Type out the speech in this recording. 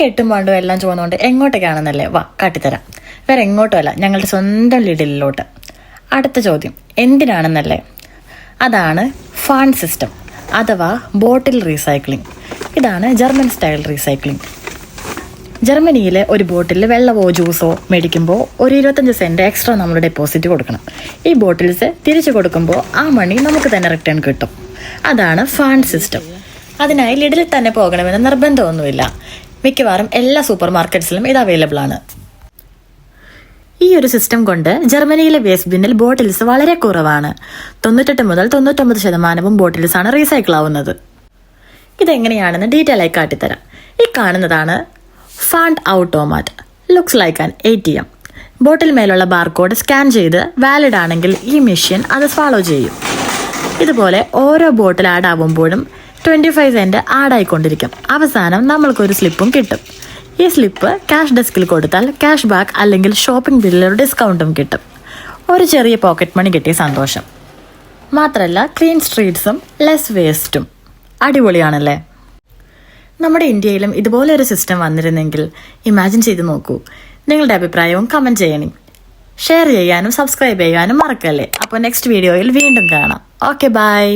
കെട്ടും വേണ്ടോ എല്ലാം ചുവന്നുകൊണ്ട് എങ്ങോട്ടേക്കാണെന്നല്ലേ? വാ കാട്ടിത്തരാം. വേറെ എങ്ങോട്ടുമല്ല ഞങ്ങളുടെ സ്വന്തം ലിഡിലോട്ട്. അടുത്ത ചോദ്യം എന്തിനാണെന്നല്ലേ? അതാണ് ഫാൺ സിസ്റ്റം അഥവാ ബോട്ടിൽ റീസൈക്ലിംഗ്. ഇതാണ് ജർമ്മൻ സ്റ്റൈൽ റീസൈക്ലിംഗ്. ജർമ്മനിയിലെ ഒരു ബോട്ടിൽ വെള്ളമോ ജ്യൂസോ മേടിക്കുമ്പോൾ ഒരു ഇരുപത്തഞ്ച് സെന്റ് എക്സ്ട്രാ നമ്മൾ ഡെപ്പോസിറ്റ് കൊടുക്കണം. ഈ ബോട്ടിൽസ് തിരിച്ചു കൊടുക്കുമ്പോൾ ആ മണി നമുക്ക് തന്നെ റിട്ടേൺ കിട്ടും. അതാണ് ഫാൺ സിസ്റ്റം. അതിനായി ലിഡിൽ തന്നെ പോകണമെന്ന് നിർബന്ധമൊന്നുമില്ല. മിക്കവാറും എല്ലാ സൂപ്പർ മാർക്കറ്റ്സിലും ഇത് അവൈലബിൾ ആണ്. ഈ ഒരു സിസ്റ്റം കൊണ്ട് ജർമ്മനിയിലെ വേസ്റ്റ് ബിന്നിൽ ബോട്ടിൽസ് വളരെ കുറവാണ്. തൊണ്ണൂറ്റെട്ട് മുതൽ തൊണ്ണൂറ്റൊമ്പത് ശതമാനവും ബോട്ടിൽസ് ആണ് റീസൈക്കിൾ ആവുന്നത്. ഇതെങ്ങനെയാണെന്ന് ഡീറ്റെയിൽ ആയി കാട്ടിത്തരാം. ഈ കാണുന്നതാണ് ഫണ്ട് ഔട്ടോമാറ്റ് looks like an A T M bottle മേലുള്ള ബാർകോഡ് സ്കാൻ ചെയ്ത് വാലിഡ് ആണെങ്കിൽ ഈ മെഷീൻ അത് ഫോളോ ചെയ്യും. ഇതുപോലെ ഓരോ ബോട്ടിൽ ആഡ് ആവുമ്പോഴും ട്വന്റി ഫൈവ് സെന്റ് ആഡായിക്കൊണ്ടിരിക്കും. അവസാനം നമ്മൾക്കൊരു സ്ലിപ്പും കിട്ടും. ഈ സ്ലിപ്പ് ക്യാഷ് ഡെസ്കിൽ കൊടുത്താൽ ക്യാഷ് ബാക്ക് അല്ലെങ്കിൽ ഷോപ്പിംഗ് ബില്ലിൽ ഡിസ്കൗണ്ടും കിട്ടും. ഒരു ചെറിയ പോക്കറ്റ് മണി കിട്ടിയ സന്തോഷം. മാത്രമല്ല ക്ലീൻ സ്ട്രീറ്റ്സും ലെസ് വേസ്റ്റും അടിപൊളിയാണല്ലേ? നമ്മുടെ ഇന്ത്യയിലും ഇതുപോലെ ഒരു സിസ്റ്റം വന്നിരുന്നെങ്കിൽ ഇമാജിൻ ചെയ്ത് നോക്കൂ. നിങ്ങളുടെ അഭിപ്രായവും കമന്റ് ചെയ്യണേ. ഷെയർ ചെയ്യാനും സബ്സ്ക്രൈബ് ചെയ്യാനും മറക്കല്ലേ? അപ്പോൾ നെക്സ്റ്റ് വീഡിയോയിൽ വീണ്ടും കാണാം. Okay bye